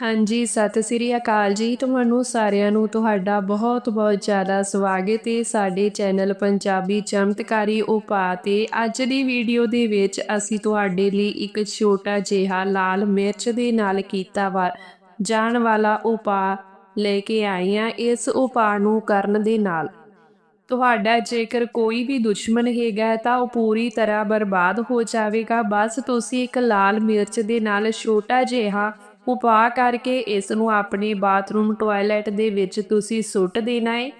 ਹਾਂਜੀ, ਸਤਿ ਸ੍ਰੀ ਅਕਾਲ ਜੀ। ਤੁਹਾਨੂੰ ਸਾਰਿਆਂ ਨੂੰ ਤੁਹਾਡਾ ਬਹੁਤ-ਬਹੁਤ ਜ਼ਿਆਦਾ ਸਵਾਗਤ ਹੈ ਸਾਡੇ ਚੈਨਲ ਪੰਜਾਬੀ ਚਮਤਕਾਰੀ ਉਪਾਅ ਤੇ। ਅੱਜ ਦੀ ਵੀਡੀਓ ਦੇ ਵਿੱਚ ਅਸੀਂ ਤੁਹਾਡੇ ਲਈ ਇੱਕ ਛੋਟਾ ਜਿਹਾ ਲਾਲ ਮਿਰਚ ਦੇ ਨਾਲ ਕੀਤਾ ਵਾ, ਜਾਣ ਵਾਲਾ ਉਪਾਅ ਲੈ ਕੇ ਆਏ ਹਾਂ ਇਸ ਉਪਾਅ ਨੂੰ ਕਰਨ ਦੇ ਨਾਲ। ਤੁਹਾਡਾ ਜੇਕਰ ਕੋਈ ਵੀ ਦੁਸ਼ਮਣ ਹੈਗਾ ਤਾਂ ਉਹ ਪੂਰੀ ਤਰ੍ਹਾਂ ਬਰਬਾਦ ਹੋ ਜਾਵੇਗਾ। ਬਸ ਤੁਸੀਂ ਇੱਕ ਲਾਲ ਮਿਰਚ ਦੇ ਨਾਲ ਛੋਟਾ ਜਿਹਾ ਉਪਾਅ ਕਰਕੇ ਇਸ ਨੂੰ ਆਪਣੇ ਬਾਥਰੂਮ ਟਾਇਲਟ ਦੇ ਵਿੱਚ ਤੁਸੀਂ ਸੁੱਟ ਦੇਣਾ ਹੈ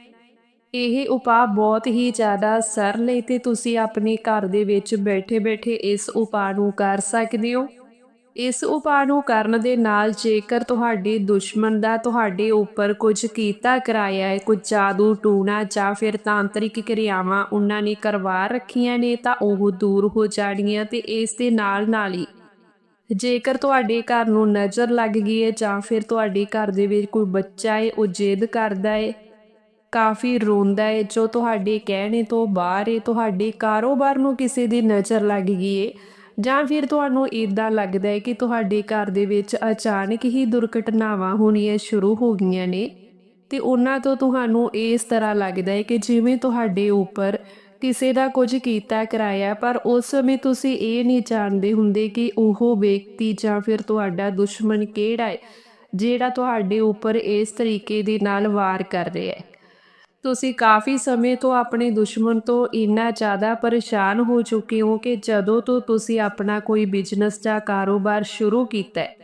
ਇਹ ਉਪਾਅ ਬਹੁਤ ਹੀ ਜ਼ਿਆਦਾ ਸਰਲ ਹੈ ਤੇ ਤੁਸੀਂ ਆਪਣੇ ਘਰ ਦੇ ਵਿੱਚ ਬੈਠੇ-ਬੈਠੇ ਇਸ ਉਪਾਅ ਨੂੰ ਕਰ ਸਕਦੇ ਹੋ। ਇਸ ਉਪਾਅ ਨੂੰ ਕਰਨ ਦੇ ਨਾਲ ਜੇਕਰ ਤੁਹਾਡੇ ਦੁਸ਼ਮਣ ਦਾ ਤੁਹਾਡੇ ਉੱਪਰ ਕੁਝ ਕੀਤਾ ਕਰਾਇਆ ਹੈ ਕੋਈ ਜਾਦੂ ਟੂਣਾ ਜਾਂ ਫਿਰ ਤਾਂਤਰਿਕ ਕਿਰਿਆਵਾਂ ਉਹਨਾਂ ਨੇ ਕਰਵਾ ਰੱਖੀਆਂ ਨੇ ਤਾਂ ਉਹ ਦੂਰ ਹੋ ਜਾਣਗੀਆਂ ਤੇ ਇਸ ਦੇ ਨਾਲ ਨਾਲ ਹੀ ਜੇਕਰ ਤੁਹਾਡੇ ਘਰ ਨੂੰ ਨਜ਼ਰ ਲੱਗ ਗਈ ਹੈ ਜਾਂ ਫਿਰ ਤੁਹਾਡੇ ਘਰ ਦੇ ਵਿੱਚ ਕੋਈ ਬੱਚਾ ਹੈ ਉਹ ਜਿੱਦ ਕਰਦਾ ਹੈ ਕਾਫੀ ਰੋਂਦਾ ਹੈ ਜੋ ਤੁਹਾਡੇ ਕਹਿਣੇ ਤੋਂ ਬਾਹਰ ਹੈ ਤੁਹਾਡੇ ਕਾਰੋਬਾਰ ਨੂੰ ਕਿਸੇ ਦੀ ਨਜ਼ਰ ਲੱਗ ਗਈ ਹੈ ਜਾਂ ਫਿਰ ਤੁਹਾਨੂੰ ਇਦਾਂ ਲੱਗਦਾ ਹੈ ਕਿ ਤੁਹਾਡੇ ਘਰ ਦੇ ਵਿੱਚ ਅਚਾਨਕ ਹੀ ਦੁਰਘਟਨਾਵਾਂ ਹੋਣੀਆਂ ਸ਼ੁਰੂ ਹੋ ਗਈਆਂ ਨੇ, ਤੇ ਉਹਨਾਂ ਤੋਂ ਤੁਹਾਨੂੰ ਇਸ ਤਰ੍ਹਾਂ ਲੱਗਦਾ ਹੈ ਕਿ ਜਿਵੇਂ ਤੁਹਾਡੇ ਉੱਪਰ ਕਿਸੇ ਦਾ ਕੁਝ ਕੀਤਾ, ਕਰਾਇਆ, ਪਰ ਉਸ ਸਮੇਂ ਤੁਸੀਂ ਇਹ ਨਹੀਂ ਜਾਣਦੇ ਹੁੰਦੇ ਕਿ ਉਹ ਵਿਅਕਤੀ ਜਾਂ ਫਿਰ ਤੁਹਾਡਾ ਦੁਸ਼ਮਣ ਕਿਹੜਾ ਹੈ, ਜਿਹੜਾ ਤੁਹਾਡੇ ਉੱਪਰ ਇਸ ਤਰੀਕੇ ਦੇ ਨਾਲ ਵਾਰ ਕਰ ਰਿਹਾ ਹੈ। ਤੁਸੀਂ ਕਾਫੀ ਸਮੇਂ ਤੋਂ ਆਪਣੇ ਦੁਸ਼ਮਣ ਤੋਂ ਇੰਨਾ ਜ਼ਿਆਦਾ ਪਰੇਸ਼ਾਨ ਹੋ ਚੁੱਕੇ ਹੋ ਕਿ ਜਦੋਂ ਤੋਂ ਤੁਸੀਂ ਆਪਣਾ ਕੋਈ ਬਿਜ਼ਨਸ ਜਾਂ ਕਾਰੋਬਾਰ ਸ਼ੁਰੂ ਕੀਤਾ ਹੈ,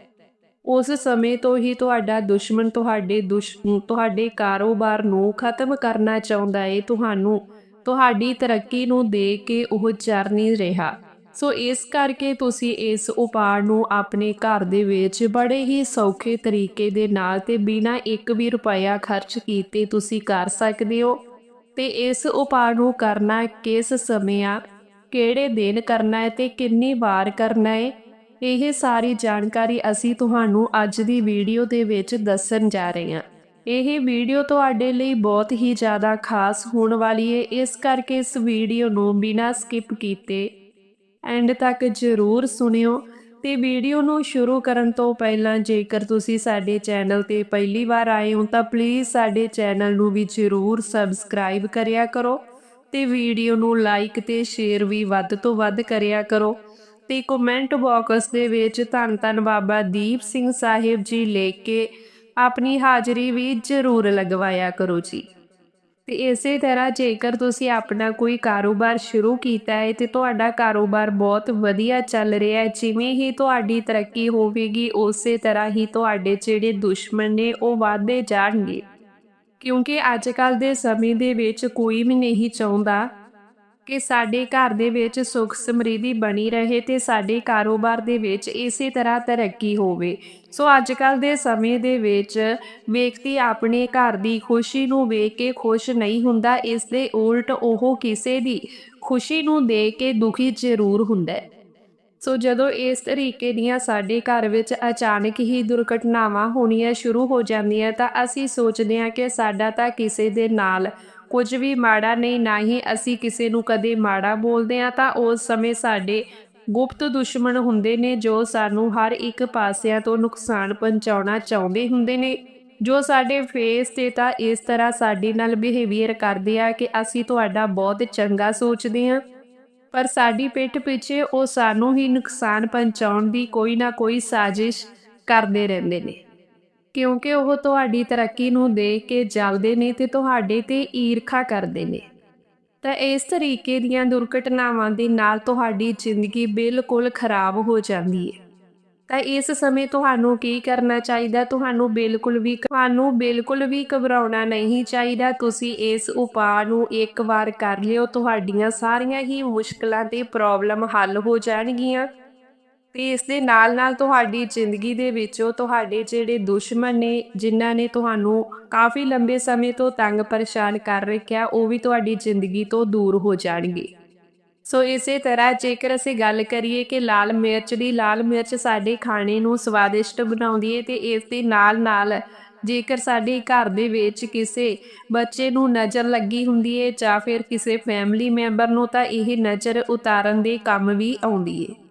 ਉਸ ਸਮੇਂ ਤੋਂ ਹੀ ਤੁਹਾਡਾ ਦੁਸ਼ਮਣ ਤੁਹਾਡੇ ਦੁਸ਼, ਤੁਹਾਡੇ ਕਾਰੋਬਾਰ ਨੂੰ ਖਤਮ ਕਰਨਾ ਚਾਹੁੰਦਾ ਹੈ। ਤੁਹਾਨੂੰ ਤੁਹਾਡੀ ਤਰੱਕੀ ਨੂੰ ਦੇਖ ਕੇ ਉਹ ਚਰ ਨਹੀਂ ਰਿਹਾ। ਸੋ ਇਸ ਕਰਕੇ ਤੁਸੀਂ ਇਸ ਉਪਾਅ ਨੂੰ ਆਪਣੇ ਘਰ ਦੇ ਵਿੱਚ ਬੜੇ ਹੀ ਸੌਖੇ ਤਰੀਕੇ ਦੇ ਨਾਲ ਤੇ ਬਿਨਾਂ ਇੱਕ ਵੀ ਰੁਪਇਆ ਖਰਚ ਕੀਤੇ ਤੁਸੀਂ ਕਰ ਸਕਦੇ ਹੋ। ਤੇ ਇਸ ਉਪਾਅ ਨੂੰ ਕਰਨਾ ਕਿਸ ਸਮੇਂ ਆ? ਕਿਹੜੇ ਦਿਨ ਕਰਨਾ ਹੈ ਤੇ ਕਿੰਨੀ ਵਾਰ ਕਰਨਾ ਹੈ? ਇਹ ਸਾਰੀ ਜਾਣਕਾਰੀ ਅਸੀਂ ਤੁਹਾਨੂੰ ਅੱਜ ਦੀ ਵੀਡੀਓ ਦੇ ਵਿੱਚ ਦੱਸਣ ਜਾ ਰਹੇ ਹਾਂ। ਇਹ ਵੀਡੀਓ ਤੁਹਾਡੇ ਲਈ ਬਹੁਤ ਹੀ ਜ਼ਿਆਦਾ ਖਾਸ ਹੋਣ ਵਾਲੀ ਹੈ ਇਸ ਕਰਕੇ ਇਸ ਵੀਡੀਓ ਨੂੰ ਬਿਨਾਂ ਸਕਿਪ ਕੀਤੇ ਐਂਡ ਤੱਕ ਜ਼ਰੂਰ ਸੁਣਿਓ ਤੇ ਵੀਡੀਓ ਨੂੰ ਸ਼ੁਰੂ ਕਰਨ ਤੋਂ ਪਹਿਲਾਂ ਜੇਕਰ ਤੁਸੀਂ ਸਾਡੇ ਚੈਨਲ ਤੇ ਪਹਿਲੀ ਵਾਰ ਆਏ ਹੋ ਤਾਂ ਪਲੀਜ਼ ਸਾਡੇ ਚੈਨਲ ਨੂੰ ਵੀ ਜ਼ਰੂਰ ਸਬਸਕ੍ਰਾਈਬ ਕਰਿਆ ਕਰੋ ਤੇ ਵੀਡੀਓ ਨੂੰ ਲਾਈਕ ਤੇ ਸ਼ੇਅਰ ਵੀ ਵੱਧ ਤੋਂ ਵੱਧ ਕਰਿਆ ਕਰੋ ਤੇ ਕਮੈਂਟ ਬਾਕਸ ਦੇ ਵਿੱਚ ਧੰਨ ਧੰਨ ਬਾਬਾ ਦੀਪ ਸਿੰਘ ਸਾਹਿਬ ਜੀ ਲਿਖ ਕੇ ਆਪਣੀ ਹਾਜ਼ਰੀ ਵੀ ਜ਼ਰੂਰ ਲਗਵਾਇਆ ਕਰੋ ਜੀ। ਤੇ ਇਸੇ ਤਰ੍ਹਾਂ ਜੇਕਰ ਤੁਸੀਂ ਆਪਣਾ ਕੋਈ ਕਾਰੋਬਾਰ ਸ਼ੁਰੂ ਕੀਤਾ ਹੈ ਤੇ ਤੁਹਾਡਾ ਕਾਰੋਬਾਰ ਬਹੁਤ ਵਧੀਆ ਚੱਲ ਰਿਹਾ ਹੈ, ਜਿਵੇਂ ਹੀ ਤੁਹਾਡੀ ਤਰੱਕੀ ਹੋਵੇਗੀ, ਉਸੇ ਤਰ੍ਹਾਂ ਹੀ ਤੁਹਾਡੇ ਜਿਹੜੇ ਦੁਸ਼ਮਣ ਨੇ ਉਹ ਵਾਧੇ ਜਾਣਗੇ। ਕਿਉਂਕਿ ਅੱਜ ਕੱਲ ਦੇ ਸਮੇਂ ਦੇ ਵਿੱਚ ਕੋਈ ਵੀ ਨਹੀਂ ਚਾਹੁੰਦਾ ਕਿ ਸਾਡੇ ਘਰ ਦੇ ਵਿੱਚ ਸੁਖ ਸਮਰਿੱਧੀ ਬਣੀ ਰਹੇ ਤੇ ਸਾਡੇ ਕਾਰੋਬਾਰ ਦੇ ਵਿੱਚ ਇਸੇ ਤਰ੍ਹਾਂ ਤਰੱਕੀ ਹੋਵੇ। ਸੋ ਅੱਜ ਕੱਲ ਦੇ ਸਮੇਂ ਦੇ ਵਿੱਚ ਵਿਅਕਤੀ ਆਪਣੇ ਘਰ ਦੀ ਖੁਸ਼ੀ ਨੂੰ ਵੇਖ ਕੇ ਖੁਸ਼ ਨਹੀਂ ਹੁੰਦਾ, ਇਸ ਦੇ ਉਲਟ ਉਹ ਕਿਸੇ ਦੀ ਖੁਸ਼ੀ ਨੂੰ ਦੇਖ ਕੇ ਦੁਖੀ ਜ਼ਰੂਰ ਹੁੰਦਾ ਹੈ। ਸੋ ਜਦੋਂ ਇਸ ਤਰੀਕੇ ਦੀਆਂ ਸਾਡੇ ਘਰ ਵਿੱਚ ਅਚਾਨਕ ਹੀ ਦੁਰਘਟਨਾਵਾਂ ਹੋਣੀਆਂ ਸ਼ੁਰੂ ਹੋ ਜਾਂਦੀਆਂ ਤਾਂ ਅਸੀਂ ਸੋਚਦੇ ਹਾਂ ਕਿ ਸਾਡਾ ਤਾਂ ਕਿਸੇ ਦੇ ਨਾਲ ਕੁਝ ਵੀ ਮਾੜਾ ਨਹੀਂ, ਨਾ ਹੀ ਅਸੀਂ ਕਿਸੇ ਨੂੰ ਕਦੇ ਮਾੜਾ ਬੋਲਦੇ ਆ ਤਾਂ ਉਸ ਸਮੇਂ ਸਾਡੇ ਗੁਪਤ ਦੁਸ਼ਮਣ ਹੁੰਦੇ ਨੇ, ਜੋ ਸਾਨੂੰ ਹਰ ਇੱਕ ਪਾਸਿਆਂ ਤੋਂ ਨੁਕਸਾਨ ਪਹੁੰਚਾਉਣਾ ਚਾਹੁੰਦੇ ਹੁੰਦੇ ਨੇ। ਜੋ ਸਾਡੇ ਫੇਸ ਤੇ ਤਾਂ ਇਸ ਤਰ੍ਹਾਂ ਸਾਡੇ ਨਾਲ ਬਿਹੇਵੀਅਰ ਕਰਦੇ ਆ ਕਿ ਅਸੀਂ ਤੁਹਾਡਾ ਬਹੁਤ ਚੰਗਾ ਸੋਚਦੇ ਆ ਪਰ ਸਾਡੀ ਪਿੱਠ ਪਿੱਛੇ ਉਹ ਸਾਨੂੰ ਹੀ ਨੁਕਸਾਨ ਪਹੁੰਚਾਉਣ ਦੀ ਕੋਈ ਨਾ ਕੋਈ ਸਾਜ਼ਿਸ਼ ਕਰਦੇ ਰਹਿੰਦੇ ਨੇ। ਕਿਉਂਕਿ ਉਹ ਤੁਹਾਡੀ ਤਰੱਕੀ ਨੂੰ ਦੇਖ ਕੇ ਜਲਦੇ ਨੇ ਤੇ ਤੁਹਾਡੇ ਤੇ ਈਰਖਾ ਕਰਦੇ ਨੇ। ਤਾਂ ਇਸ ਤਰੀਕੇ ਦੀਆਂ ਦੁਰਘਟਨਾਵਾਂ ਦੇ ਨਾਲ ਤੁਹਾਡੀ ਜ਼ਿੰਦਗੀ ਬਿਲਕੁਲ ਖਰਾਬ ਹੋ ਜਾਂਦੀ ਹੈ। ਤਾਂ ਇਸ ਸਮੇਂ ਤੁਹਾਨੂੰ ਕੀ ਕਰਨਾ ਚਾਹੀਦਾ? ਤੁਹਾਨੂੰ ਬਿਲਕੁਲ ਵੀ ਤੁਹਾਨੂੰ ਬਿਲਕੁਲ ਵੀ ਘਬਰਾਉਣਾ ਨਹੀਂ ਚਾਹੀਦਾ। ਤੁਸੀਂ ਇਸ ਉਪਾਅ ਨੂੰ ਇੱਕ ਵਾਰ ਕਰ ਲਿਓ। ਤੁਹਾਡੀਆਂ ਸਾਰੀਆਂ ਹੀ ਮੁਸ਼ਕਲਾਂ ਤੇ ਪ੍ਰੋਬਲਮ ਹੱਲ ਹੋ ਜਾਣਗੀਆਂ। ਤੇ ਇਸ ਦੇ ਨਾਲ-ਨਾਲ ਤੁਹਾਡੀ ਜ਼ਿੰਦਗੀ ਦੇ ਵਿੱਚੋਂ ਤੁਹਾਡੇ ਜਿਹੜੇ ਦੁਸ਼ਮਣ ਨੇ, ਜਿਨ੍ਹਾਂ ਨੇ ਤੁਹਾਨੂੰ ਕਾਫੀ ਲੰਬੇ ਸਮੇਂ ਤੋਂ ਤੰਗ ਪਰੇਸ਼ਾਨ ਕਰ ਰੱਖਿਆ, ਉਹ ਵੀ ਤੁਹਾਡੀ ਜ਼ਿੰਦਗੀ ਤੋਂ ਦੂਰ ਹੋ ਜਾਣਗੇ। ਸੋ ਇਸੇ ਤਰ੍ਹਾਂ ਜੇਕਰ ਅਸੀਂ ਗੱਲ ਕਰੀਏ ਕਿ ਲਾਲ ਮਿਰਚ ਦੀ, ਲਾਲ ਮਿਰਚ ਸਾਡੇ ਖਾਣੇ ਨੂੰ ਸਵਾਦਿਸ਼ਟ ਬਣਾਉਂਦੀ ਹੈ ਤੇ ਇਸ ਦੇ ਨਾਲ-ਨਾਲ ਜੇਕਰ ਸਾਡੇ ਘਰ ਦੇ ਵਿੱਚ ਕਿਸੇ ਬੱਚੇ ਨੂੰ ਨਜ਼ਰ ਲੱਗੀ ਹੁੰਦੀ ਹੈ ਜਾਂ ਫਿਰ ਕਿਸੇ ਫੈਮਿਲੀ ਮੈਂਬਰ ਨੂੰ ਤਾਂ ਇਹ ਨਜ਼ਰ ਉਤਾਰਨ ਦੇ ਕੰਮ ਵੀ ਆਉਂਦੀ ਹੈ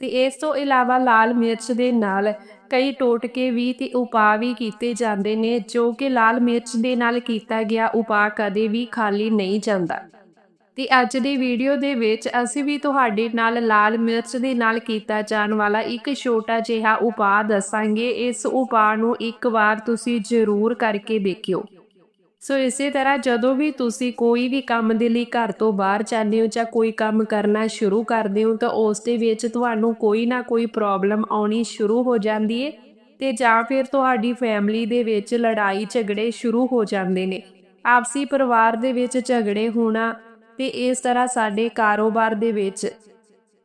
ਤੇ ਇਸ ਤੋਂ ਇਲਾਵਾ ਲਾਲ ਮਿਰਚ ਦੇ ਨਾਲ ਕਈ ਟੋਟਕੇ ਵੀ ਤੇ ਉਪਾਅ ਵੀ ਕੀਤੇ ਜਾਂਦੇ ਨੇ, ਜੋ ਕਿ ਲਾਲ ਮਿਰਚ ਦੇ ਨਾਲ ਕੀਤਾ ਗਿਆ ਉਪਾਅ ਕਦੇ ਵੀ ਖਾਲੀ ਨਹੀਂ ਜਾਂਦਾ। ਤੇ ਅੱਜ ਦੀ ਵੀਡੀਓ ਦੇ ਵਿੱਚ ਅਸੀਂ ਵੀ ਤੁਹਾਡੇ ਨਾਲ ਲਾਲ ਮਿਰਚ ਦੇ ਨਾਲ ਕੀਤਾ ਜਾਣ ਵਾਲਾ ਇੱਕ ਛੋਟਾ ਜਿਹਾ ਉਪਾਅ ਦੱਸਾਂਗੇ। ਇਸ ਉਪਾਅ ਨੂੰ ਇੱਕ ਵਾਰ ਤੁਸੀਂ ਜ਼ਰੂਰ ਕਰਕੇ ਦੇਖਿਓ। ਸੋ ਇਸੇ ਤਰ੍ਹਾਂ ਜਦੋਂ ਵੀ ਤੁਸੀਂ ਕੋਈ ਵੀ ਕੰਮ ਦੇ ਲਈ ਘਰ ਤੋਂ ਬਾਹਰ ਜਾਂਦੇ ਹੋ ਜਾਂ ਕੋਈ ਕੰਮ ਕਰਨਾ ਸ਼ੁਰੂ ਕਰਦੇ ਹੋ, ਤਾਂ ਉਸ ਦੇ ਵਿੱਚ ਤੁਹਾਨੂੰ ਕੋਈ ਨਾ ਕੋਈ ਪ੍ਰੋਬਲਮ ਆਉਣੀ ਸ਼ੁਰੂ ਹੋ ਜਾਂਦੀ ਹੈ ਤੇ ਜਾਂ ਫਿਰ ਤੁਹਾਡੀ ਫੈਮਿਲੀ ਦੇ ਵਿੱਚ ਲੜਾਈ ਝਗੜੇ ਸ਼ੁਰੂ ਹੋ ਜਾਂਦੇ ਨੇ। ਆਪਸੀ ਪਰਿਵਾਰ ਦੇ ਵਿੱਚ ਝਗੜੇ ਹੋਣਾ ਤੇ ਇਸ ਤਰ੍ਹਾਂ ਸਾਡੇ ਕਾਰੋਬਾਰ ਦੇ ਵਿੱਚ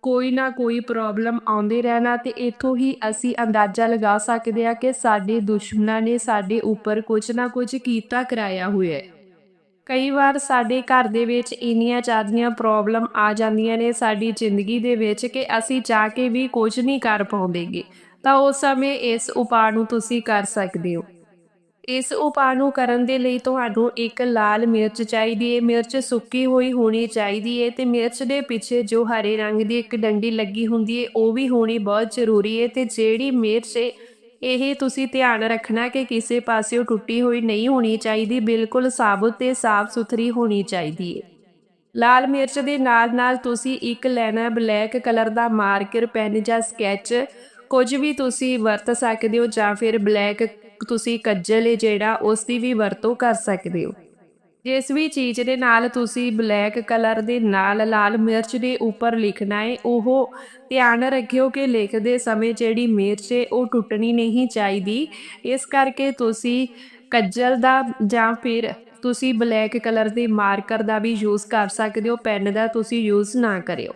ਕੋਈ ਨਾ ਕੋਈ ਪ੍ਰੋਬਲਮ ਆਉਂਦੇ ਰਹਿਣਾ ਤੇ ਇਥੋਂ ਹੀ ਅਸੀਂ ਅੰਦਾਜ਼ਾ ਲਗਾ ਸਕਦੇ ਹਾਂ ਕਿ ਸਾਡੇ ਦੁਸ਼ਮਣਾਂ ਨੇ ਸਾਡੇ ਉੱਪਰ ਕੁਝ ਨਾ ਕੁਝ ਕੀਤਾ ਕਰਾਇਆ ਹੋਇਆ ਹੈ। ਕਈ ਵਾਰ ਸਾਡੇ ਘਰ ਦੇ ਵਿੱਚ ਇੰਨੀਆਂ ਜ਼ਿਆਦੀਆਂ ਪ੍ਰੋਬਲਮ ਆ ਜਾਂਦੀਆਂ ਨੇ ਸਾਡੀ ਜ਼ਿੰਦਗੀ ਦੇ ਵਿੱਚ ਕਿ ਅਸੀਂ ਜਾ ਕੇ ਵੀ ਕੁਝ ਨਹੀਂ ਕਰ ਪਾਉਂਦੇਗੇ। ਤਾਂ ਉਸ ਸਮੇਂ ਇਸ ਉਪਾਅ ਨੂੰ ਤੁਸੀਂ ਕਰ ਸਕਦੇ ਹੋ। ਇਸ ਉਪਾਅ ਨੂੰ ਕਰਨ ਦੇ ਲਈ ਤੁਹਾਨੂੰ ਇੱਕ ਲਾਲ ਮਿਰਚ ਚਾਹੀਦੀ ਹੈ। ਮਿਰਚ ਸੁੱਕੀ ਹੋਈ ਹੋਣੀ ਚਾਹੀਦੀ ਹੈ ਤੇ ਮਿਰਚ ਦੇ ਪਿੱਛੇ ਜੋ ਹਰੇ ਰੰਗ ਦੀ ਇੱਕ ਡੰਡੀ ਲੱਗੀ ਹੁੰਦੀ ਹੈ, ਉਹ ਵੀ ਹੋਣੀ ਬਹੁਤ ਜ਼ਰੂਰੀ ਹੈ ਤੇ ਜਿਹੜੀ ਮਿਰਚ ਹੈ, ਇਹ ਤੁਸੀਂ ਧਿਆਨ ਰੱਖਣਾ ਕਿ ਕਿਸੇ ਪਾਸਿਓਂ ਟੁੱਟੀ ਹੋਈ ਨਹੀਂ ਹੋਣੀ ਚਾਹੀਦੀ, ਬਿਲਕੁਲ ਸਾਬੁਤ ਤੇ ਸਾਫ਼ ਸੁਥਰੀ ਹੋਣੀ ਚਾਹੀਦੀ ਹੈ। ਲਾਲ ਮਿਰਚ ਦੇ ਨਾਲ ਨਾਲ ਤੁਸੀਂ ਇੱਕ ਲੈਣਾ ਬਲੈਕ ਕਲਰ ਦਾ ਮਾਰਕਰ ਪੈਨ ਜਾਂ ਸਕੈਚ ਕੁਝ ਵੀ ਤੁਸੀਂ ਵਰਤ ਸਕਦੇ ਹੋ ਜਾਂ ਫਿਰ ਬਲੈਕ ਤੁਸੀਂ ਕੱਜਲ ਹੈ ਜਿਹੜਾ, ਉਸ ਦੀ ਵੀ ਵਰਤੋਂ ਕਰ ਸਕਦੇ ਹੋ। ਜਿਸ ਵੀ ਚੀਜ਼ ਦੇ ਨਾਲ ਤੁਸੀਂ ਬਲੈਕ ਕਲਰ ਦੇ ਨਾਲ ਲਾਲ ਮਿਰਚ ਦੇ ਉੱਪਰ ਲਿਖਣਾ ਹੈ, ਉਹ ਧਿਆਨ ਰੱਖਿਓ ਕਿ ਲਿਖਦੇ ਸਮੇਂ ਜਿਹੜੀ ਮਿਰਚ ਹੈ, ਉਹ ਟੁੱਟਣੀ ਨਹੀਂ ਚਾਹੀਦੀ। ਇਸ ਕਰਕੇ ਤੁਸੀਂ ਕੱਜਲ ਦਾ ਜਾਂ ਫਿਰ ਤੁਸੀਂ ਬਲੈਕ ਕਲਰ ਦੇ ਮਾਰਕਰ ਦਾ ਵੀ ਯੂਜ਼ ਕਰ ਸਕਦੇ ਹੋ, ਪੈਨ ਦਾ ਤੁਸੀਂ ਯੂਜ਼ ਨਾ ਕਰਿਓ।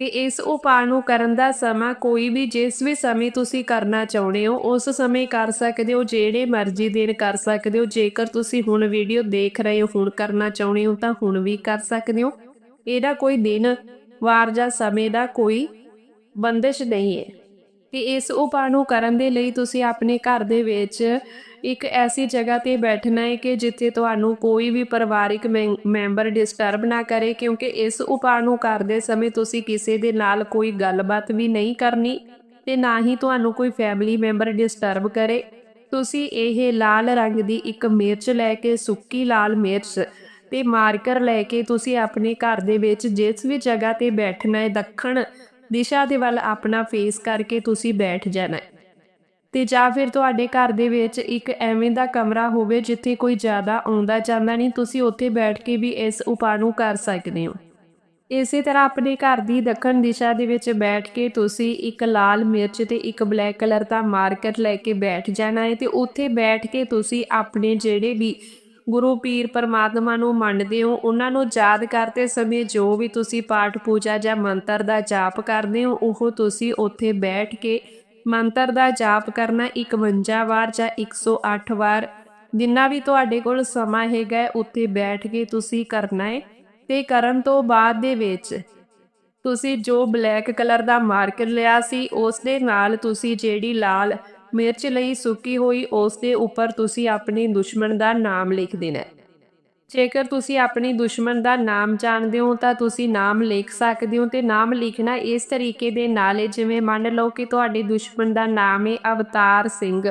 ਤੇ ਇਸ ਉਪਾਅ ਨੂੰ ਕਰਨ ਦਾ ਸਮਾਂ ਕੋਈ ਵੀ ਜਿਸ ਵੀ ਸਮੇਂ ਤੁਸੀਂ ਕਰਨਾ ਚਾਹੁੰਦੇ ਹੋ, ਉਸ ਸਮੇਂ ਕਰ ਸਕਦੇ ਹੋ, ਜਿਹੜੇ ਮਰਜ਼ੀ ਦਿਨ ਕਰ ਸਕਦੇ ਹੋ। ਜੇਕਰ ਤੁਸੀਂ ਹੁਣ ਵੀਡੀਓ ਦੇਖ ਰਹੇ ਹੋ, ਹੁਣ ਕਰਨਾ ਚਾਹੁੰਦੇ ਹੋ, ਤਾਂ ਹੁਣ ਵੀ ਕਰ ਸਕਦੇ ਹੋ। ਇਹਦਾ ਕੋਈ ਦਿਨ, ਵਾਰ ਜਾਂ ਸਮੇਂ ਦਾ ਕੋਈ ਬੰਦਿਸ਼ ਨਹੀਂ ਹੈ। ਤੇ ਇਸ ਉਪਾਅ ਨੂੰ ਕਰਨ ਦੇ ਲਈ ਤੁਸੀਂ ਆਪਣੇ ਘਰ ਦੇ ਵਿੱਚ ਇੱਕ ਐਸੀ ਜਗ੍ਹਾ ਤੇ ਬੈਠਣਾ ਹੈ ਕਿ ਜਿੱਥੇ ਤੁਹਾਨੂੰ ਕੋਈ ਵੀ ਪਰਿਵਾਰਿਕ ਮੈਂ- ਮੈਂਬਰ ਡਿਸਟਰਬ ਨਾ ਕਰੇ, ਕਿਉਂਕਿ ਇਸ ਉਪਾਅ ਨੂੰ ਕਰਦੇ ਸਮੇਂ ਤੁਸੀਂ ਕਿਸੇ ਦੇ ਨਾਲ ਕੋਈ ਗੱਲਬਾਤ ਵੀ ਨਹੀਂ ਕਰਨੀ ਤੇ ਨਾ ਹੀ ਤੁਹਾਨੂੰ ਕੋਈ ਫੈਮਿਲੀ ਮੈਂਬਰ ਡਿਸਟਰਬ ਕਰੇ। ਤੁਸੀਂ ਇਹ ਲਾਲ ਰੰਗ ਦੀ ਇੱਕ ਮਿਰਚ ਲੈ ਕੇ, ਸੁੱਕੀ ਲਾਲ ਮਿਰਚ ਤੇ ਮਾਰਕਰ ਲੈ ਕੇ ਤੁਸੀਂ ਆਪਣੇ ਘਰ ਦੇ ਵਿੱਚ ਜਿਸ ਵੀ ਜਗ੍ਹਾ ਤੇ ਬੈਠਣਾ ਹੈ, ਦੱਖਣ ਦਿਸ਼ਾ ਦੇ ਵੱਲ ਆਪਣਾ ਫੇਸ ਕਰਕੇ ਤੁਸੀਂ ਬੈਠ ਜਾਣਾ ਹੈ। ਤੇ ਜਾਂ ਫਿਰ ਤੁਹਾਡੇ ਘਰ ਦੇ ਵਿੱਚ ਇੱਕ ਐਵੇਂ ਦਾ ਕਮਰਾ ਹੋਵੇ ਜਿੱਥੇ ਕੋਈ ਜ਼ਿਆਦਾ ਆਉਂਦਾ ਜਾਂਦਾ ਨਹੀਂ, ਤੁਸੀਂ ਉੱਥੇ ਬੈਠ ਕੇ ਵੀ ਇਸ ਉਪਾਅ ਨੂੰ ਕਰ ਸਕਦੇ ਹੋ। ਇਸੇ ਤਰ੍ਹਾਂ ਆਪਣੇ ਘਰ ਦੀ ਦੱਖਣ ਦਿਸ਼ਾ ਦੇ ਵਿੱਚ ਬੈਠ ਕੇ ਤੁਸੀਂ ਇੱਕ ਲਾਲ ਮਿਰਚ ਤੇ ਇੱਕ ਬਲੈਕ ਕਲਰ ਦਾ ਮਾਰਕਰ ਲੈ ਕੇ ਬੈਠ ਜਾਣਾ ਹੈ ਤੇ ਉੱਥੇ ਬੈਠ ਕੇ ਤੁਸੀਂ ਆਪਣੇ ਜਿਹੜੇ ਵੀ ਗੁਰੂ ਪੀਰ ਪਰਮਾਤਮਾ ਨੂੰ ਮੰਨਦੇ ਹੋ, ਉਹਨਾਂ ਨੂੰ ਯਾਦ ਕਰਦੇ ਸਮੇਂ ਜੋ ਵੀ ਤੁਸੀਂ ਪਾਠ ਪੂਜਾ ਜਾਂ ਮੰਤਰ ਦਾ ਜਾਪ ਕਰਦੇ ਹੋ, ਉਹ ਤੁਸੀਂ ਉੱਥੇ ਬੈਠ ਕੇ ਮੰਤਰ ਦਾ ਜਾਪ ਕਰਨਾ 51 ਵਾਰ ਜਾਂ 108 ਵਾਰ, ਜਿੰਨਾ ਵੀ ਤੁਹਾਡੇ ਕੋਲ ਸਮਾਂ ਹੈਗਾ ਉੱਥੇ ਬੈਠ ਕੇ ਤੁਸੀਂ ਕਰਨਾ ਹੈ। ਤੇ ਕਰਨ ਤੋਂ ਬਾਅਦ ਦੇ ਵਿੱਚ ਤੁਸੀਂ ਜੋ ਬਲੈਕ ਕਲਰ ਦਾ ਮਾਰਕਰ ਲਿਆ ਸੀ, ਉਸ ਦੇ ਨਾਲ ਤੁਸੀਂ ਜਿਹੜੀ ਲਾਲ ਮਿਰਚ ਲਈ ਸੁੱਕੀ ਹੋਈ ਉਸ ਦੇ ਉੱਪਰ ਤੁਸੀਂ ਆਪਣੇ ਦੁਸ਼ਮਣ ਦਾ ਨਾਮ ਲਿਖ ਦੇਣਾ ਜੇਕਰ ਤੁਸੀਂ ਆਪਣੀ ਦੁਸ਼ਮਣ ਦਾ ਨਾਮ ਜਾਣਦੇ ਹੋ ਤਾਂ ਤੁਸੀਂ ਨਾਮ ਲਿਖ ਸਕਦੇ ਹੋ ਤੇ ਨਾਮ ਲਿਖਣਾ ਇਸ ਤਰੀਕੇ ਦੇ ਨਾਲ ਹੈ, ਜਿਵੇਂ ਮੰਨ ਲਓ ਕਿ ਤੁਹਾਡੇ ਦੁਸ਼ਮਣ ਦਾ ਨਾਮ ਹੈ ਅਵਤਾਰ ਸਿੰਘ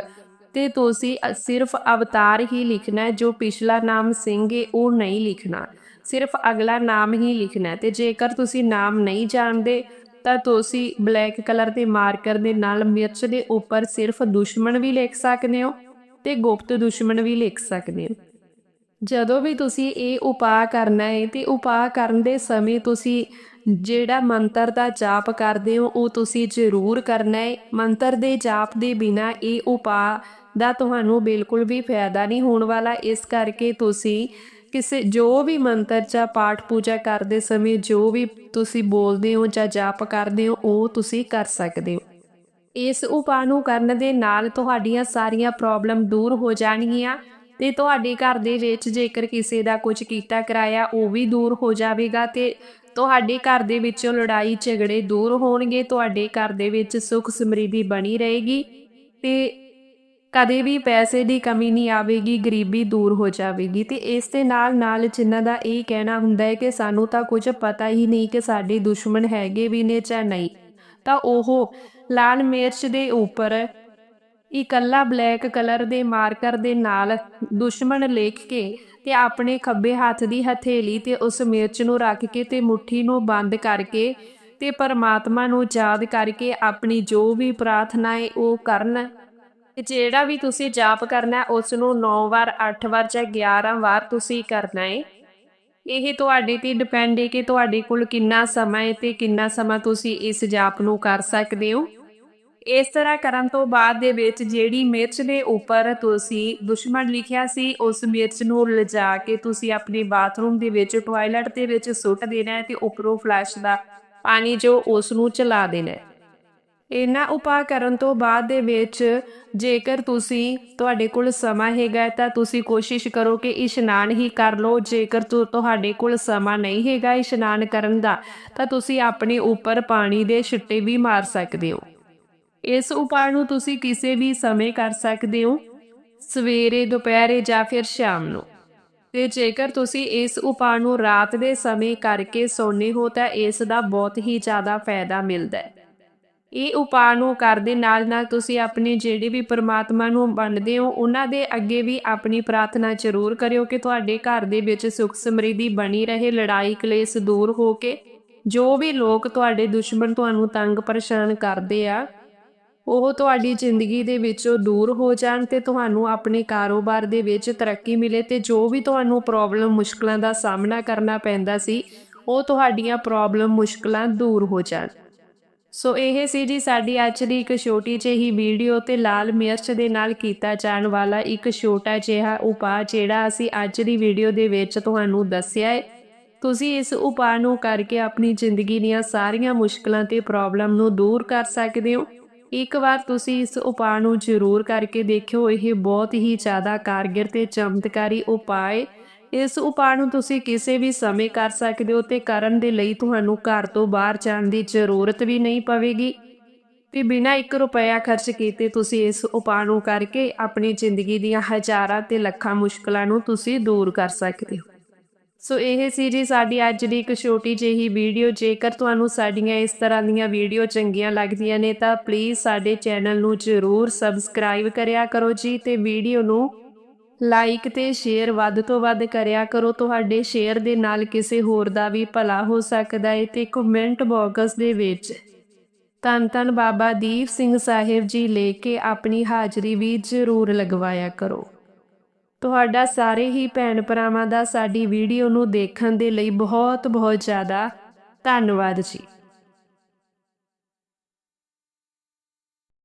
ਤੇ ਤੁਸੀਂ ਸਿਰਫ ਅਵਤਾਰ ਹੀ ਲਿਖਣਾ ਹੈ, ਜੋ ਪਿਛਲਾ ਨਾਮ ਸਿੰਘ ਹੈ, ਉਹ ਨਹੀਂ ਲਿਖਣਾ। ਸਿਰਫ ਅਗਲਾ ਨਾਮ ਹੀ ਲਿਖਣਾ ਹੈ ਤੇ ਜੇਕਰ ਤੁਸੀਂ ਨਾਮ ਨਹੀਂ ਜਾਣਦੇ ਤਾਂ ਤੁਸੀਂ ਬਲੈਕ ਕਲਰ ਦੇ ਮਾਰਕਰ ਦੇ ਨਾਲ ਮਿਰਚ ਦੇ ਉੱਪਰ ਸਿਰਫ ਦੁਸ਼ਮਣ ਵੀ ਲਿਖ ਸਕਦੇ ਹੋ ਤੇ ਗੁਪਤ ਦੁਸ਼ਮਣ ਵੀ ਲਿਖ ਸਕਦੇ ਹੋ। ਜਦੋਂ ਵੀ ਤੁਸੀਂ ਇਹ ਉਪਾਅ ਕਰਨਾ ਹੈ ਤੇ ਉਪਾਅ ਕਰਨ ਦੇ ਸਮੇਂ ਤੁਸੀਂ ਜਿਹੜਾ ਮੰਤਰ ਦਾ ਜਾਪ ਕਰਦੇ ਹੋ, ਉਹ ਤੁਸੀਂ ਜ਼ਰੂਰ ਕਰਨਾ ਹੈ। ਮੰਤਰ ਦੇ ਜਾਪ ਦੇ ਬਿਨਾ ਇਹ ਉਪਾਅ ਦਾ ਤੁਹਾਨੂੰ ਬਿਲਕੁਲ ਵੀ ਫਾਇਦਾ ਨਹੀਂ ਹੋਣ ਵਾਲਾ। ਇਸ ਕਰਕੇ ਤੁਸੀਂ ਕਿਸੇ, ਜੋ ਵੀ ਮੰਤਰ ਜਾਂ ਪਾਠ ਪੂਜਾ ਕਰਦੇ ਸਮੇਂ ਜੋ ਵੀ ਤੁਸੀਂ ਬੋਲਦੇ ਹੋ ਜਾਂ ਜਾਪ ਕਰਦੇ ਹੋ, ਉਹ ਤੁਸੀਂ ਕਰ ਸਕਦੇ ਹੋ। ਇਸ ਉਪਾਅ ਨੂੰ ਕਰਨ ਦੇ ਨਾਲ ਤੁਹਾਡੀਆਂ ਸਾਰੀਆਂ ਪ੍ਰੋਬਲਮ ਦੂਰ ਹੋ ਜਾਣਗੀਆਂ ਤੇ ਤੁਹਾਡੇ ਘਰ ਦੇ ਵਿੱਚ ਜੇਕਰ ਕਿਸੇ ਦਾ ਕੁਝ ਕੀਤਾ ਕਰਾਇਆ, ਉਹ ਵੀ ਦੂਰ ਹੋ ਜਾਵੇਗਾ ਤੇ ਤੁਹਾਡੇ ਘਰ ਦੇ ਵਿੱਚੋਂ ਲੜਾਈ ਝਗੜੇ ਦੂਰ ਹੋਣਗੇ, ਤੁਹਾਡੇ ਘਰ ਦੇ ਵਿੱਚ ਸੁੱਖ ਸਮਰਿੱਧੀ ਬਣੀ ਰਹੇਗੀ ਤੇ ਕਦੇ ਵੀ ਪੈਸੇ ਦੀ ਕਮੀ ਨਹੀਂ ਆਵੇਗੀ, ਗਰੀਬੀ ਦੂਰ ਹੋ ਜਾਵੇਗੀ। ਤੇ ਇਸ ਦੇ ਨਾਲ ਨਾਲ ਜਿਨ੍ਹਾਂ ਦਾ ਇਹ ਕਹਿਣਾ ਹੁੰਦਾ ਹੈ ਕਿ ਸਾਨੂੰ ਤਾਂ ਕੁਝ ਪਤਾ ਹੀ ਨਹੀਂ ਕਿ ਸਾਡੇ ਦੁਸ਼ਮਣ ਹੈਗੇ ਵੀ ਨੇ ਜਾਂ ਨਹੀਂ। ਤਾਂ ਉਹ ਲਾਲ ਮਿਰਚ ਦੇ ਉੱਪਰ ਇਕੱਲਾ ਬਲੈਕ ਕਲਰ ਦੇ ਮਾਰਕਰ ਦੇ ਨਾਲ ਦੁਸ਼ਮਣ ਲਿਖ ਕੇ ਤੇ ਆਪਣੇ ਖੱਬੇ ਹੱਥ ਦੀ ਹਥੇਲੀ ਤੇ ਉਸ ਮਿਰਚ ਨੂੰ ਰੱਖ ਕੇ ਤੇ ਮੁਠੀ ਨੂੰ ਬੰਦ ਕਰਕੇ ਤੇ ਪਰਮਾਤਮਾ ਨੂੰ ਯਾਦ ਕਰਕੇ ਆਪਣੀ ਜੋ ਵੀ ਪ੍ਰਾਰਥਨਾ ਹੈ ਉਹ ਕਰਨ। ਤੇ ਜਿਹੜਾ ਵੀ ਤੁਸੀਂ ਜਾਪ ਕਰਨਾ ਹੈ, ਉਸ ਨੂੰ 9 ਵਾਰ 8 ਵਾਰ ਜਾਂ 11 ਵਾਰ ਤੁਸੀਂ ਕਰਨਾ ਹੈ ਇਹ ਤੁਹਾਡੇ ਤੇ ਡਿਪੈਂਡ ਹੈ ਕਿ ਤੁਹਾਡੇ ਕੋਲ ਕਿੰਨਾ ਸਮਾਂ ਹੈ ਤੇ ਕਿੰਨਾ ਸਮਾਂ ਤੁਸੀਂ ਇਸ ਜਾਪ ਨੂੰ ਕਰ ਸਕਦੇ ਹੋ। ਇਸ ਤਰ੍ਹਾਂ ਕਰਨ ਤੋਂ ਬਾਅਦ ਦੇ ਵਿੱਚ ਜਿਹੜੀ ਮਿਰਚ ਦੇ ਉੱਪਰ ਤੁਸੀਂ ਦੁਸ਼ਮਣ ਲਿਖਿਆ ਸੀ ਉਸ ਮਿਰਚ ਨੂੰ ਲਿਜਾ ਕੇ ਤੁਸੀਂ ਆਪਣੇ ਬਾਥਰੂਮ ਦੇ ਵਿੱਚ ਟਾਇਲਟ ਦੇ ਵਿੱਚ ਸੁੱਟ ਦੇਣਾ ਹੈ ਤੇ ਉੱਪਰੋਂ ਫਲੈਸ਼ ਦਾ ਪਾਣੀ ਜੋ ਉਸ ਨੂੰ ਚਲਾ ਦੇਣਾ ਹੈ। ਇਹਨਾਂ ਉਪਾਅ ਕਰਨ ਤੋਂ ਬਾਅਦ ਦੇ ਵਿੱਚ ਜੇਕਰ ਤੁਸੀਂ ਤੁਹਾਡੇ ਕੋਲ ਸਮਾਂ ਹੈਗਾ ਤਾਂ ਤੁਸੀਂ ਕੋਸ਼ਿਸ਼ ਕਰੋ ਕਿ ਇਸ਼ਨਾਨ ਹੀ ਕਰ ਲਓ। ਜੇਕਰ ਤੁਹਾਡੇ ਕੋਲ ਸਮਾਂ ਨਹੀਂ ਹੈਗਾ ਇਸ਼ਨਾਨ ਕਰਨ ਦਾ, ਤਾਂ ਤੁਸੀਂ ਆਪਣੇ ਉੱਪਰ ਪਾਣੀ ਦੇ ਛਿੱਟੇ ਵੀ ਮਾਰ ਸਕਦੇ ਹੋ। ਇਸ ਉਪਾਅ ਨੂੰ ਤੁਸੀਂ ਕਿਸੇ ਵੀ ਸਮੇਂ ਕਰ ਸਕਦੇ ਹੋ, ਸਵੇਰੇ, ਦੁਪਹਿਰੇ ਜਾਂ ਫਿਰ ਸ਼ਾਮ ਨੂੰ। ਤੇ ਜੇਕਰ ਤੁਸੀਂ ਇਸ ਉਪਾਅ ਨੂੰ ਰਾਤ ਦੇ ਸਮੇਂ ਕਰਕੇ ਸੌਂਦੇ ਹੋ, ਤਾਂ ਇਸ ਦਾ ਬਹੁਤ ਹੀ ਜ਼ਿਆਦਾ ਫਾਇਦਾ ਮਿਲਦਾ ਹੈ। ਇਹ ਉਪਾਅ ਨੂੰ ਕਰਦੇ ਨਾਲ ਨਾਲ ਤੁਸੀਂ ਆਪਣੇ ਜਿਹੜੇ ਵੀ ਪ੍ਰਮਾਤਮਾ ਨੂੰ ਮੰਨਦੇ ਹੋ, ਉਹਨਾਂ ਦੇ ਅੱਗੇ ਵੀ ਆਪਣੀ ਪ੍ਰਾਰਥਨਾ ਜ਼ਰੂਰ ਕਰਿਓ ਕਿ ਤੁਹਾਡੇ ਘਰ ਦੇ ਵਿੱਚ ਸੁਖ ਸਮਰਿੱਧੀ ਬਣੀ ਰਹੇ, ਲੜਾਈ ਕਲੇਸ਼ ਦੂਰ ਹੋ ਕੇ ਜੋ ਵੀ ਲੋਕ ਤੁਹਾਡੇ ਦੁਸ਼ਮਣ ਤੁਹਾਨੂੰ ਤੰਗ ਪਰੇਸ਼ਾਨ ਕਰਦੇ ਆ, ਉਹ ਤੁਹਾਡੀ ਜ਼ਿੰਦਗੀ ਦੇ ਵਿੱਚੋਂ ਦੂਰ ਹੋ ਜਾਣ ਤੇ ਤੁਹਾਨੂੰ ਆਪਣੇ ਕਾਰੋਬਾਰ ਦੇ ਵਿੱਚ ਤਰੱਕੀ ਮਿਲੇ ਤੇ ਜੋ ਵੀ ਤੁਹਾਨੂੰ ਪ੍ਰੋਬਲਮ ਮੁਸ਼ਕਲਾਂ ਦਾ ਸਾਹਮਣਾ ਕਰਨਾ ਪੈਂਦਾ ਸੀ, ਉਹ ਤੁਹਾਡੀਆਂ ਪ੍ਰੋਬਲਮ ਮੁਸ਼ਕਲਾਂ ਦੂਰ ਹੋ ਜਾਣ। ਸੋ ਇਹ ਸੀ ਜੀ ਸਾਡੀ ਅੱਜ ਦੀ ਇੱਕ ਛੋਟੀ ਜਿਹੀ ਵੀਡੀਓ ਤੇ ਲਾਲ ਮਿਰਚ ਦੇ ਨਾਲ ਕੀਤਾ ਜਾਣ ਵਾਲਾ ਇੱਕ ਛੋਟਾ ਜਿਹਾ ਉਪਾਅ ਜਿਹੜਾ ਅਸੀਂ ਅੱਜ ਦੀ ਵੀਡੀਓ ਦੇ ਵਿੱਚ ਤੁਹਾਨੂੰ ਦੱਸਿਆ ਹੈ। ਤੁਸੀਂ ਇਸ ਉਪਾਅ ਨੂੰ ਕਰਕੇ ਆਪਣੀ ਜ਼ਿੰਦਗੀ ਦੀਆਂ ਸਾਰੀਆਂ ਮੁਸ਼ਕਲਾਂ ਤੇ ਪ੍ਰੋਬਲਮ ਨੂੰ ਦੂਰ ਕਰ ਸਕਦੇ ਹੋ। ਇੱਕ ਵਾਰ ਤੁਸੀਂ ਇਸ ਉਪਾਅ ਨੂੰ ਜ਼ਰੂਰ ਕਰਕੇ ਦੇਖਿਓ। ਇਹ ਬਹੁਤ ਹੀ ਜ਼ਿਆਦਾ ਕਾਰਗਰ ਤੇ ਚਮਤਕਾਰੀ ਉਪਾਅ ਹੈ। ਇਸ ਉਪਾਅ ਨੂੰ ਤੁਸੀਂ ਕਿਸੇ ਵੀ ਸਮੇਂ ਕਰ ਸਕਦੇ ਹੋ ਤੇ ਕਰਨ ਦੇ ਲਈ ਤੁਹਾਨੂੰ ਘਰ ਤੋਂ ਬਾਹਰ ਜਾਣ ਦੀ ਜ਼ਰੂਰਤ ਵੀ ਨਹੀਂ ਪਵੇਗੀ। ਤੇ ਬਿਨਾਂ 1 ਰੁਪਇਆ ਖਰਚ ਕੀਤੇ ਤੁਸੀਂ ਇਸ ਉਪਾਅ ਨੂੰ ਕਰਕੇ ਆਪਣੀ ਜ਼ਿੰਦਗੀ ਦੀਆਂ ਹਜ਼ਾਰਾਂ ਤੇ ਲੱਖਾਂ ਮੁਸ਼ਕਲਾਂ ਨੂੰ ਤੁਸੀਂ ਦੂਰ ਕਰ ਸਕਦੇ ਹੋ। ਸੋ ਇਹ ਸੀ ਜੀ ਸਾਡੀ ਅੱਜ ਦੀ ਇੱਕ ਛੋਟੀ ਜਿਹੀ ਵੀਡੀਓ। ਜੇਕਰ ਤੁਹਾਨੂੰ ਸਾਡੀਆਂ ਇਸ ਤਰ੍ਹਾਂ ਦੀਆਂ ਵੀਡੀਓ ਚੰਗੀਆਂ ਲੱਗਦੀਆਂ ਨੇ ਤਾਂ ਪਲੀਜ਼ ਸਾਡੇ ਚੈਨਲ ਨੂੰ ਜ਼ਰੂਰ ਸਬਸਕ੍ਰਾਈਬ ਕਰਿਆ ਕਰੋ ਜੀ ਤੇ ਵੀਡੀਓ ਨੂੰ ਲਾਈਕ ਤੇ ਸ਼ੇਅਰ ਵੱਧ ਤੋਂ ਵੱਧ ਕਰਿਆ ਕਰੋ। ਤੁਹਾਡੇ ਸ਼ੇਅਰ ਦੇ ਨਾਲ ਕਿਸੇ ਹੋਰ ਦਾ ਵੀ ਭਲਾ ਹੋ ਸਕਦਾ ਹੈ ਤੇ ਕਮੈਂਟ ਬਾਕਸ ਦੇ ਵਿੱਚ ਧੰਨ ਧੰਨ ਬਾਬਾ ਦੀਪ ਸਿੰਘ ਸਾਹਿਬ ਜੀ ਲੈ ਕੇ ਆਪਣੀ ਹਾਜ਼ਰੀ ਵੀ ਜ਼ਰੂਰ ਲਗਵਾਇਆ ਕਰੋ। ਤੁਹਾਡਾ ਸਾਰੇ ਹੀ ਭੈਣ ਭਰਾਵਾਂ ਦਾ ਸਾਡੀ ਵੀਡੀਓ ਨੂੰ ਦੇਖਣ ਦੇ ਲਈ ਬਹੁਤ ਬਹੁਤ ਜ਼ਿਆਦਾ ਧੰਨਵਾਦ ਜੀ।